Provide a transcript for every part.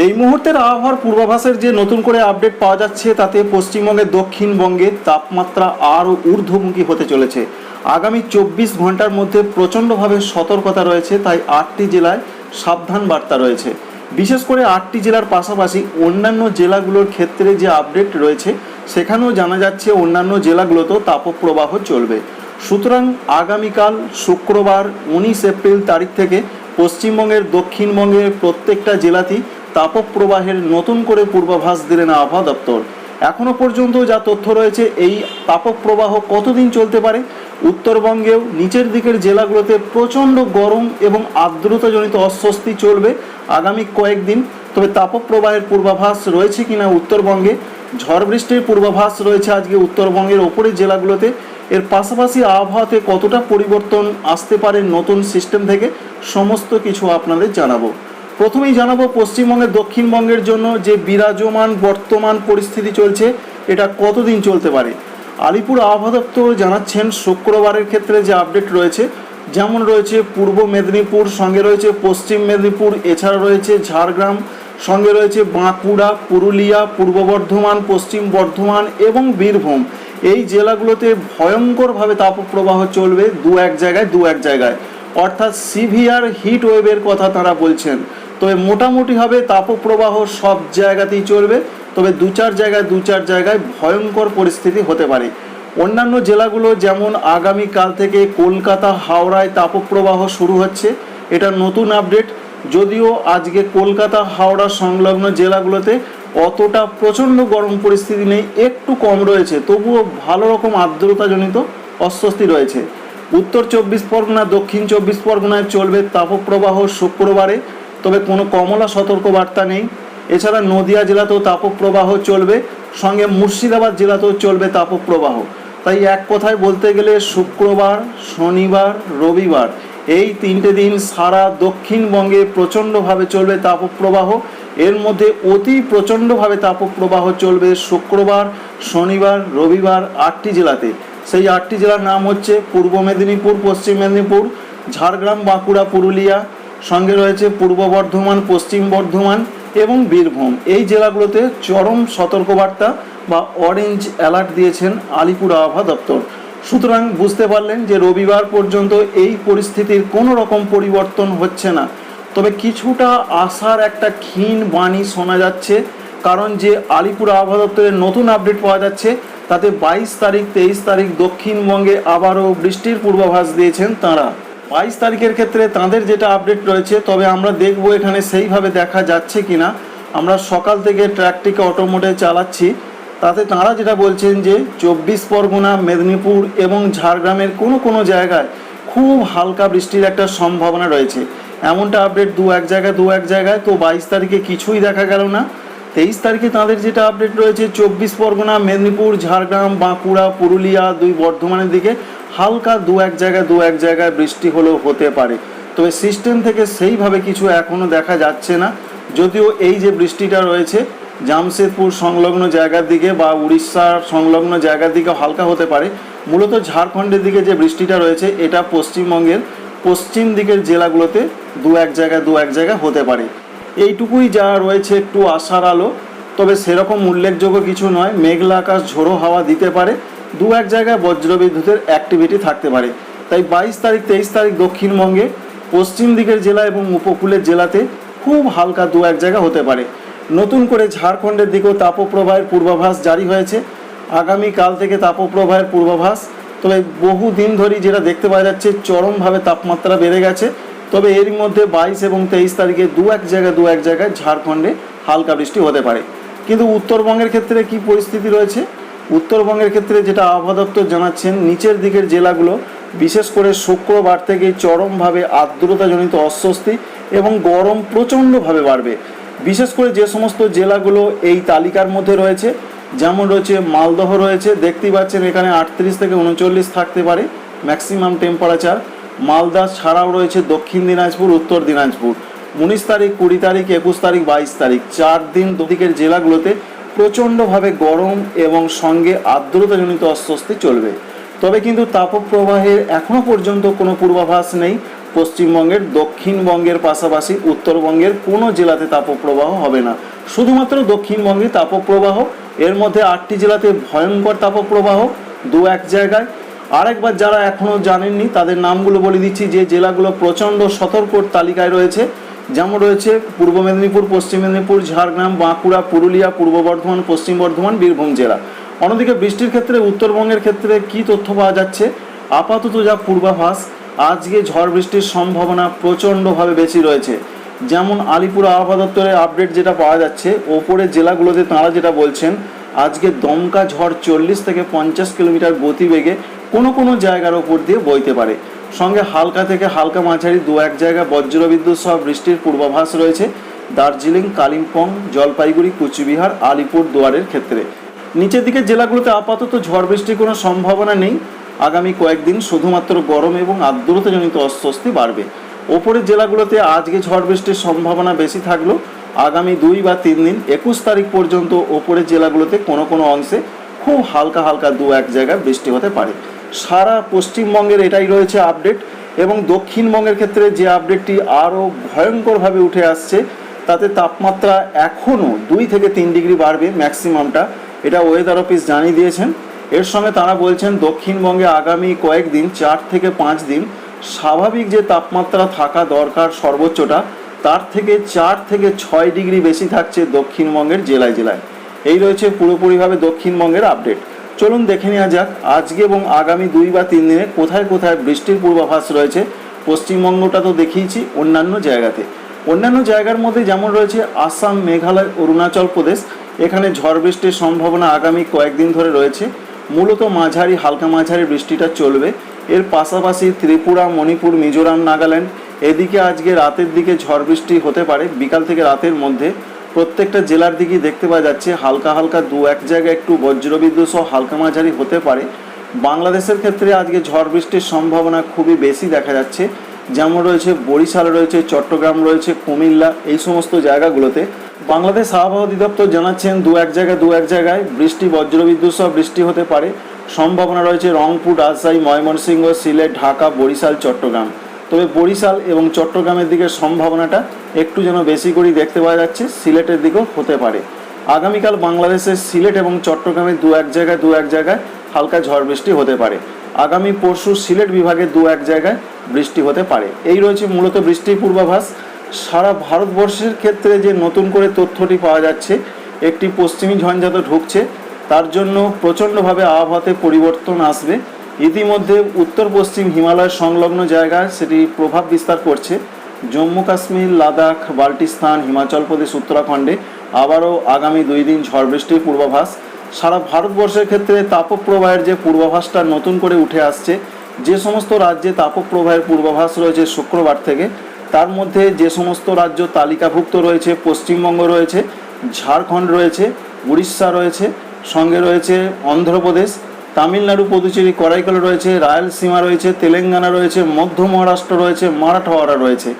এই মুহূর্তের আবহাওয়ার পূর্বাভাসের যে নতুন করে আপডেট পাওয়া যাচ্ছে, তাতে পশ্চিমবঙ্গের দক্ষিণবঙ্গে তাপমাত্রা আরও ঊর্ধ্বমুখী হতে চলেছে। আগামী চব্বিশ ঘণ্টার মধ্যে প্রচণ্ডভাবে সতর্কতা রয়েছে, তাই আটটি জেলায় সাবধান বার্তা রয়েছে। বিশেষ করে আটটি জেলার পাশাপাশি অন্যান্য জেলাগুলোর ক্ষেত্রে যে আপডেট রয়েছে, সেখানেও জানা যাচ্ছে অন্যান্য জেলাগুলোতেও তাপপ্রবাহ চলবে। সুতরাং আগামীকাল শুক্রবার উনিশ এপ্রিল তারিখ থেকে পশ্চিমবঙ্গের দক্ষিণবঙ্গের প্রত্যেকটা জেলাতেই তাপপ্রবাহের নতুন করে পূর্বাভাস দিলেন আবহাওয়া দপ্তর। এখনও পর্যন্ত যা তথ্য রয়েছে, এই তাপপ্রবাহ কতদিন চলতে পারে? উত্তরবঙ্গেও নিচের দিকের জেলাগুলোতে প্রচণ্ড গরম এবং আর্দ্রতাজনিত অস্বস্তি চলবে আগামী কয়েকদিন। তবে তাপপ্রবাহের পূর্বাভাস রয়েছে কিনা উত্তরবঙ্গে? ঝড় বৃষ্টির পূর্বাভাস রয়েছে আজকে উত্তরবঙ্গের ওপরের জেলাগুলোতে। এর পাশাপাশি আবহাওয়াতে কতটা পরিবর্তন আসতে পারে নতুন সিস্টেম থেকে, সমস্ত কিছু আপনাদের জানাব। প্রথমেই জানাব পশ্চিমবঙ্গের, দক্ষিণবঙ্গের জন্য যে বিরাজমান বর্তমান পরিস্থিতি চলছে, এটা কতদিন চলতে পারে? আলিপুর আবহাওয়া দপ্তর জানাচ্ছেন, শুক্রবারের ক্ষেত্রে যে আপডেট রয়েছে, যেমন রয়েছে পূর্ব মেদিনীপুর, সঙ্গে রয়েছে পশ্চিম মেদিনীপুর, এছাড়া রয়েছে ঝাড়গ্রাম, সঙ্গে রয়েছে বাঁকুড়া, পুরুলিয়া, পূর্ব বর্ধমান, পশ্চিম বর্ধমান এবং বীরভূম। এই জেলাগুলোতে ভয়ঙ্করভাবে তাপপ্রবাহ চলবে দু এক জায়গায়, দু এক জায়গায়। অর্থাৎ সিভিয়ার হিট ওয়েভের কথা তারা বলছেন। তবে মোটামুটি হবে তাপপ্রবাহ সব জায়গাতেই চলবে, তবে দু চার জায়গায়, দু চার জায়গায় ভয়ঙ্কর পরিস্থিতি হতে পারে। অন্যান্য জেলাগুলো যেমন আগামীকাল থেকে কলকাতা, হাওড়ায় তাপপ্রবাহ শুরু হচ্ছে, এটা নতুন আপডেট। যদিও আজকে কলকাতা, হাওড়া সংলগ্ন জেলাগুলোতে অতটা প্রচণ্ড গরম পরিস্থিতি নেই, একটু কম রয়েছে, তবুও ভালো রকম আর্দ্রতাজনিত অস্বস্তি রয়েছে। উত্তর চব্বিশ পরগনা, দক্ষিণ চব্বিশ পরগনায় চলবে তাপপ্রবাহ শুক্রবারে তবে কোনো কমলা সতর্কবার্তা নেই। এছাড়া নদিয়া জেলাতেও তাপপ্রবাহ চলবে, সঙ্গে মুর্শিদাবাদ জেলাতেও চলবে তাপপ্রবাহ। তাই এক কথায় বলতে গেলে শুক্রবার, শনিবার, রবিবার এই তিনটে দিন সারা দক্ষিণবঙ্গে প্রচণ্ডভাবে চলবে তাপপ্রবাহ। এর মধ্যে অতি প্রচণ্ডভাবে তাপপ্রবাহ চলবে শুক্রবার, শনিবার, রবিবার আটটি জেলাতে। সেই আটটি জেলার নাম হচ্ছে পূর্ব মেদিনীপুর, পশ্চিম মেদিনীপুর, ঝাড়গ্রাম, বাঁকুড়া, পুরুলিয়া সঙ্গে রয়েছে পূর্ব বর্ধমান, পশ্চিম বর্ধমান এবং বীরভূম। এই জেলাগুলোতে চরম সতর্কবার্তা বা অরেঞ্জ অ্যালার্ট দিয়েছেন আলিপুর আবহাওয়া দপ্তর। সুতরাং বুঝতে পারলেন যে রবিবার পর্যন্ত এই পরিস্থিতির কোনো রকম পরিবর্তন হচ্ছে না। তবে কিছুটা আশার একটা ক্ষীণ বাণী শোনা যাচ্ছে, কারণ যে আলিপুর আবহাওয়া দপ্তরের নতুন আপডেট পাওয়া যাচ্ছে, তাতে বাইশ তারিখ, তেইশ তারিখ দক্ষিণবঙ্গে আবারও বৃষ্টির পূর্বাভাস দিয়েছেন তাঁরা। বাইশ তারিখের ক্ষেত্রে তাঁদের যেটা আপডেট রয়েছে, তবে আমরা দেখব এখানে সেইভাবে দেখা যাচ্ছে কিনা। আমরা সকাল থেকে ট্র্যাকটিকে অটোমোটে চালাচ্ছি। তাতে তাঁরা যেটা বলছেন যে, চব্বিশ পরগনা, মেদিনীপুর এবং ঝাড়গ্রামের কোনো কোনো জায়গায় খুব হালকা বৃষ্টির একটা সম্ভাবনা রয়েছে। এমনটা আপডেট দু এক জায়গায়, দু এক জায়গায় তো বাইশ তারিখে কিছুই দেখা গেল না। তেইশ তারিখে তাদের যেটা আপডেট রয়েছে, চব্বিশ পরগনা, মেদিনীপুর, ঝাড়গ্রাম, বাঁকুড়া, পুরুলিয়া দুই বর্ধমানের দিকে। হালকা দু এক জায়গায়, দু এক জায়গায় বৃষ্টি হলেও হতে পারে। তবে সিস্টেম থেকে সেইভাবে কিছু এখনও দেখা যাচ্ছে না। যদিও এই যে বৃষ্টিটা রয়েছে, জামশেদপুর সংলগ্ন জায়গার দিকে বা উড়িষ্যার সংলগ্ন জায়গার দিকে হালকা হতে পারে। মূলত ঝাড়খণ্ডের দিকে যে বৃষ্টিটা রয়েছে, এটা পশ্চিমবঙ্গের পশ্চিম দিকের জেলাগুলোতে দু এক জায়গায়, দু এক জায়গায় হতে পারে। এইটুকুই যা রয়েছে একটু আশার আলো, তবে সেরকম উল্লেখযোগ্য কিছু নয়। মেঘলা আকাশ, ঝোড়ো হাওয়া দিতে পারে। দু এক জায়গায় বজ্রবিদ্যুতের অ্যাক্টিভিটি থাকতে পারে। তাই বাইশ তারিখ, তেইশ তারিখ দক্ষিণবঙ্গে, পশ্চিম দিকের জেলা এবং উপকূলের জেলাতে খুব হালকা দু এক জায়গা হতে পারে। নতুন করে ঝাড়খণ্ডের দিকেও তাপপ্রবাহের পূর্বাভাস জারি হয়েছে। আগামী কাল থেকে তাপপ্রবাহের পূর্বাভাস, তবে বহু দিন ধরেই যেটা দেখতে পাওয়া যাচ্ছে, চরমভাবে তাপমাত্রা বেড়ে গেছে। তবে এর মধ্যে বাইশ এবং তেইশ তারিখে দু এক জায়গায়, দু এক জায়গায় ঝাড়খণ্ডে হালকা বৃষ্টি হতে পারে। কিন্তু উত্তরবঙ্গের ক্ষেত্রে কি পরিস্থিতি রয়েছে? উত্তরবঙ্গের ক্ষেত্রে যেটা আবহাওয়া দপ্তর জানাচ্ছেন, নিচের দিকের জেলাগুলো, বিশেষ করে শুক্রবার থেকে চরমভাবে আর্দ্রতাজনিত অস্বস্তি এবং গরম প্রচণ্ডভাবে বাড়বে। বিশেষ করে যে সমস্ত জেলাগুলো এই তালিকার মধ্যে রয়েছে, যেমন রয়েছে মালদহ রয়েছে, দেখতেই পাচ্ছেন এখানে আটত্রিশ থেকে উনচল্লিশ থাকতে পারে ম্যাক্সিমাম টেম্পারেচার মালদা ছাড়াও রয়েছে দক্ষিণ দিনাজপুর, উত্তর দিনাজপুর। উনিশ তারিখ, কুড়ি তারিখ, একুশ তারিখ, বাইশ তারিখ। চার দিন দুদিকের জেলাগুলোতে প্রচণ্ডভাবে গরম এবং সঙ্গে আর্দ্রতাজনিত অস্বস্তি চলবে। তবে কিন্তু তাপপ্রবাহের এখনও পর্যন্ত কোনো পূর্বাভাস নেই। পশ্চিমবঙ্গের, দক্ষিণবঙ্গের পাশাপাশি উত্তরবঙ্গের কোনো জেলাতে তাপপ্রবাহ হবে না। শুধুমাত্র দক্ষিণবঙ্গে তাপপ্রবাহ, এর মধ্যে আটটি জেলাতে ভয়ঙ্কর তাপপ্রবাহ, দু এক জায়গায়। আরেকবার যারা এখনও জানেননি, তাদের নামগুলো বলে দিচ্ছি, যে জেলাগুলো প্রচণ্ড সতর্কর তালিকায় রয়েছে। যেমন রয়েছে পূর্ব মেদিনীপুর, পশ্চিম মেদিনীপুর, ঝাড়গ্রাম, বাঁকুড়া, পুরুলিয়া, পূর্ব বর্ধমান, পশ্চিম বর্ধমান, বীরভূম জেলা। অন্যদিকে বৃষ্টির ক্ষেত্রে উত্তরবঙ্গের ক্ষেত্রে কি তথ্য পাওয়া যাচ্ছে? আপাতত যা পূর্বাভাস, আজকে ঝড় বৃষ্টির সম্ভাবনা প্রচণ্ডভাবে বেশি রয়েছে। যেমন আলিপুর আবহাওয়া দপ্তরের আপডেট যেটা পাওয়া যাচ্ছে, ওপরের জেলাগুলোতে তাঁরা যেটা বলছেন, আজকে দমকা ঝড় চল্লিশ থেকে পঞ্চাশ কিলোমিটার গতিবেগে কোনো কোনো জায়গার ওপর দিয়ে বইতে পারে। সঙ্গে হালকা থেকে হালকা মাঝারি দু এক জায়গা বজ্রবিদ্যুৎ সহ বৃষ্টির পূর্বাভাস রয়েছে। দার্জিলিং, কালিম্পং, জলপাইগুড়ি, কুচবিহার, আলিপুর দুয়ারের ক্ষেত্রে। নিচের দিকে জেলাগুলোতে আপাতত ঝড় বৃষ্টির কোনো সম্ভাবনা নেই। আগামী কয়েকদিন শুধুমাত্র গরম এবং আর্দ্রতাজনিত অস্বস্তি বাড়বে। ওপরের জেলাগুলোতে আজকে ঝড় বৃষ্টির সম্ভাবনা বেশি থাকলেও আগামী দুই বা তিন দিন একুশ তারিখ পর্যন্ত ওপরের জেলাগুলোতে কোনো কোনো অংশে খুব হালকা হালকা দু এক জায়গায় বৃষ্টি হতে পারে। সারা পশ্চিমবঙ্গের এটাই রয়েছে আপডেট এবং দক্ষিণবঙ্গের ক্ষেত্রে যে আপডেটটি আরও ভয়ঙ্করভাবে উঠে আসছে, তাতে তাপমাত্রা এখনও দুই থেকে তিন ডিগ্রি বাড়বে ম্যাক্সিমামটা। এটা ওয়েদার অফিস জানিয়ে দিয়েছেন। এর সঙ্গে তারা বলছেন, দক্ষিণবঙ্গে আগামী কয়েকদিন, চার থেকে পাঁচ দিন, স্বাভাবিক যে তাপমাত্রা থাকা দরকার সর্বোচ্চটা, তার থেকে চার থেকে ছয় ডিগ্রি বেশি থাকছে দক্ষিণবঙ্গের জেলায় জেলায়। এই রয়েছে পুরোপুরিভাবে দক্ষিণবঙ্গের আপডেট। চলুন দেখে নেওয়া যাক, আজকে এবং আগামী দুই বা তিন দিনে কোথায় কোথায় বৃষ্টির পূর্বাভাস রয়েছে। পশ্চিমবঙ্গটা তো দেখিয়েছি, অন্যান্য জায়গাতে। অন্যান্য জায়গার মধ্যে যেমন রয়েছে আসাম, মেঘালয়, অরুণাচল প্রদেশ, এখানে ঝড় বৃষ্টির সম্ভাবনা আগামী কয়েকদিন ধরে রয়েছে। মূলত মাঝারি, হালকা মাঝারি বৃষ্টিটা চলবে। এর পাশাপাশি ত্রিপুরা, মণিপুর, মিজোরাম, নাগাল্যান্ড, এদিকে আজকে রাতের দিকে ঝড় বৃষ্টি হতে পারে। বিকাল থেকে রাতের মধ্যে প্রত্যেকটা জেলার দিকেই দেখতে পাওয়া যাচ্ছে হালকা হালকা দু এক জায়গায় একটু বজ্রবিদ্যুৎ সহ হালকা মাঝারি হতে পারে। বাংলাদেশের ক্ষেত্রে আজকে ঝড় বৃষ্টির সম্ভাবনা খুবই বেশি দেখা যাচ্ছে। যেমন রয়েছে বরিশাল, রয়েছে চট্টগ্রাম, রয়েছে কুমিল্লা, এই সমস্ত জায়গাগুলোতে। বাংলাদেশ আবহাওয়া অধিদপ্তর জানাচ্ছেন দু এক জায়গায় দু এক জায়গায় বৃষ্টি, বজ্রবিদ্যুৎ সহ বৃষ্টি হতে পারে। সম্ভাবনা রয়েছে রংপুর, রাজশাহী, ময়মনসিংহ, সিলেট, ঢাকা, বরিশাল, চট্টগ্রাম। তবে বরিশাল এবং চট্টগ্রামের দিকে সম্ভাবনাটা একটু যেন বেশি করেই দেখতে পাওয়া যাচ্ছে, সিলেটের দিকেও হতে পারে। আগামীকাল বাংলাদেশের সিলেট এবং চট্টগ্রামের দু এক জায়গায় দু এক জায়গায় হালকা ঝড় বৃষ্টি হতে পারে। আগামী পরশু সিলেট বিভাগে দু এক জায়গায় বৃষ্টি হতে পারে। এই রয়েছে মূলত বৃষ্টির পূর্বাভাস। সারা ভারতবর্ষের ক্ষেত্রে যে নতুন করে তথ্যটি পাওয়া যাচ্ছে, একটি পশ্চিমী ঝঞ্ঝাত ঢুকছে, তার জন্য প্রচণ্ডভাবে আবহাওয়াতে পরিবর্তন আসবে। ইতিমধ্যে উত্তর পশ্চিম হিমালয় সংলগ্ন জায়গায় সেটি প্রভাব বিস্তার করছে। জম্মু কাশ্মীর, লাদাখ, বাল্টিস্তান, হিমাচল প্রদেশ, উত্তরাখণ্ডে আবারও আগামী দুই দিন ঝড় বৃষ্টির পূর্বাভাস। সারা ভারতবর্ষের ক্ষেত্রে তাপপ্রবাহের যে পূর্বাভাসটা নতুন করে উঠে আসছে, যে সমস্ত রাজ্যে তাপপ্রবাহের পূর্বাভাস রয়েছে শুক্রবার থেকে, তার মধ্যে যে সমস্ত রাজ্য তালিকাভুক্ত রয়েছে, পশ্চিমবঙ্গ রয়েছে, ঝাড়খণ্ড রয়েছে, উড়িষ্যা রয়েছে, সঙ্গে রয়েছে অন্ধ্রপ্রদেশ তামিলনাড়ু পুদুচেরি করাইকাল রয়েছে, রায়লসীমা রয়েছে, তেলেঙ্গানা রয়েছে, মধ্য মহারাষ্ট্র রয়েছে, মারাঠওয়াড়া রয়েছে।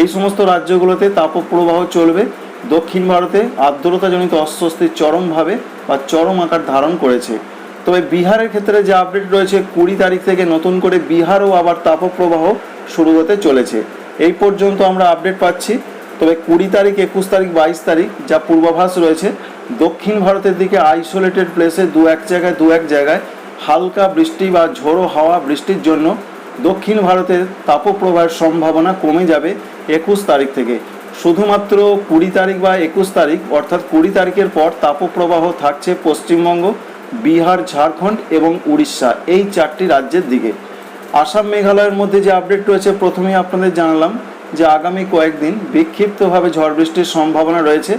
এই সমস্ত রাজ্যগুলোতে তাপপ্রবাহ চলবে। দক্ষিণ ভারতে আর্দ্রতাজনিত অস্বস্তি চরমভাবে বা চরম আকার ধারণ করেছে। তবে বিহারের ক্ষেত্রে যে আপডেট রয়েছে, কুড়ি তারিখ থেকে নতুন করে বিহারও আবার তাপপ্রবাহ শুরু হতে চলেছে। এই পর্যন্ত আমরা আপডেট পাচ্ছি। তবে কুড়ি তারিখ, একুশ তারিখ, বাইশ তারিখ যা পূর্বাভাস রয়েছে, দক্ষিণ ভারতের দিকে আইসোলেটেড প্লেসে দু এক জায়গায়, দু এক জায়গায় হালকা বৃষ্টি বা ঝোড়ো হাওয়া বৃষ্টির জন্য দক্ষিণ ভারতের তাপপ্রবাহের সম্ভাবনা কমে যাবে একুশ তারিখ থেকে। শুধুমাত্র কুড়ি তারিখ বা একুশ তারিখ, অর্থাৎ কুড়ি তারিখের পর তাপপ্রবাহ থাকছে পশ্চিমবঙ্গ, বিহার, ঝাড়খণ্ড এবং উড়িষ্যা, এই চারটি রাজ্যের দিকে। আসাম মেঘালয়ের মধ্যে যে আপডেট রয়েছে, প্রথমেই আপনাদের জানালাম যে আগামী কয়েকদিন বিক্ষিপ্তভাবে ঝড় বৃষ্টির সম্ভাবনা রয়েছে।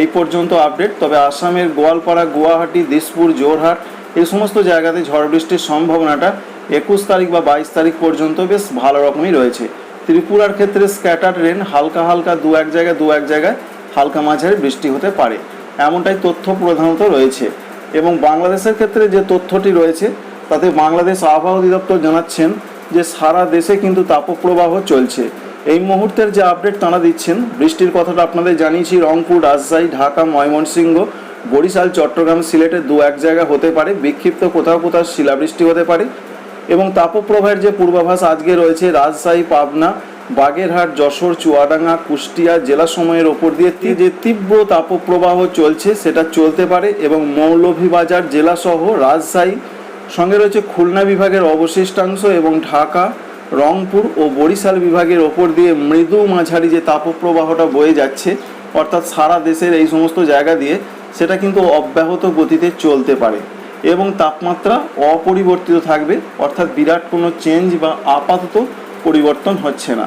এই পর্যন্ত আপডেট তবে আসামের গোয়ালপাড়া, গুয়াহাটি, দিসপুর জোরহাট এই সমস্ত জায়গাতে ঝড় বৃষ্টির সম্ভাবনাটা একুশ তারিখ বা বাইশ তারিখ পর্যন্ত বেশ ভালো রকমই রয়েছে। ত্রিপুরার ক্ষেত্রে স্ক্যাটার রেন হালকা হালকা দু এক জায়গায়, দু এক জায়গায় হালকা মাঝারি বৃষ্টি হতে পারে। এমনটাই তথ্য প্রধানত রয়েছে। এবং বাংলাদেশের ক্ষেত্রে যে তথ্যটি রয়েছে, তাতে বাংলাদেশ আবহাওয়া অধিদপ্তর জানাচ্ছেন যে সারা দেশে কিন্তু তাপপ্রবাহ চলছে। এই মুহূর্তের যে আপডেট তাঁরা দিচ্ছেন, বৃষ্টির কথাটা আপনাদের জানিয়েছি রংপুর, রাজশাহী, ঢাকা, ময়মনসিংহ বরিশাল, চট্টগ্রাম, সিলেটে দু এক জায়গা হতে পারে, বিক্ষিপ্ত কোথাও কোথাও শিলাবৃষ্টি হতে পারে এবং তাপপ্রবাহের যে পূর্বাভাস আজকে রয়েছে, রাজশাহী, পাবনা, বাগেরহাট, যশোর, চুয়াডাঙ্গা, কুষ্টিয়া জেলা সময়ের ওপর দিয়ে যে তীব্র তাপপ্রবাহ চলছে, সেটা চলতে পারে এবং মৌলভীবাজার জেলাসহ রাজশাহী, সঙ্গে রয়েছে খুলনা বিভাগের অবশিষ্টাংশ এবং ঢাকা, রংপুর ও বরিশাল বিভাগের ওপর দিয়ে মৃদু মাঝারি যে তাপপ্রবাহটা বয়ে যাচ্ছে, অর্থাৎ সারা দেশের এই সমস্ত জায়গা দিয়ে সেটা কিন্তু অব্যাহত গতিতে চলতে পারে এবং তাপমাত্রা অপরিবর্তিত থাকবে, অর্থাৎ বিরাট কোনো চেঞ্জ বা আপাতত পরিবর্তন হচ্ছে না।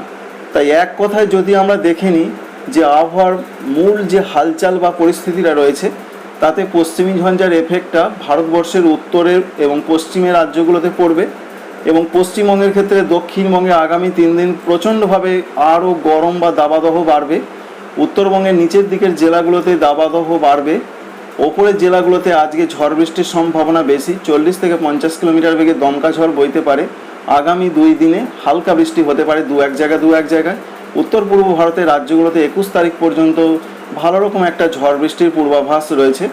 তাই এক কথায় যদি আমরা দেখে নিই যে আবহাওয়ার মূল যে হালচাল বা পরিস্থিতিটা রয়েছে, তাতে পশ্চিমী ঝঞ্ঝার এফেক্টটা ভারতবর্ষের উত্তরের এবং পশ্চিমের রাজ্যগুলোতে পড়বে এবং পশ্চিমবঙ্গের ক্ষেত্রে দক্ষিণবঙ্গে আগামী তিন দিন প্রচণ্ডভাবে আরও গরম বা দাবাদহ বাড়বে, উত্তরবঙ্গের নিচের দিকের জেলাগুলোতে দাবাদহ বাড়বে ওপরের জেলাগুলোতে আজকে ঝড় বৃষ্টির সম্ভাবনা বেশি। চল্লিশ থেকে পঞ্চাশ কিলোমিটার বেগে দমকা ঝড় বইতে পারে। আগামী দুই দিনে হালকা বৃষ্টি হতে পারে দু এক জায়গা দু এক জায়গায়। উত্তর পূর্ব ভারতের রাজ্যগুলোতে একুশ তারিখ পর্যন্ত ভালো রকম একটা ঝড় বৃষ্টির পূর্বাভাস রয়েছে।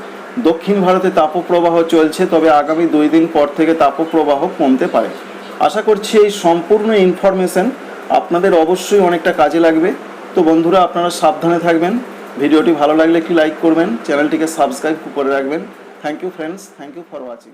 দক্ষিণ ভারতে তাপপ্রবাহ চলছে, তবে আগামী দুই দিন পর থেকে তাপপ্রবাহ কমতে পারে। আশা করছি এই সম্পূর্ণ ইনফরমেশন আপনাদের অবশ্যই অনেকটা কাজে লাগবে। তো বন্ধুরা, আপনারা সাবধানে থাকবেন। ভিডিওটি ভালো লাগলে একটি লাইক করবেন, চ্যানেলটিকে সাবস্ক্রাইব করে রাখবেন। Thank you friends thank you for watching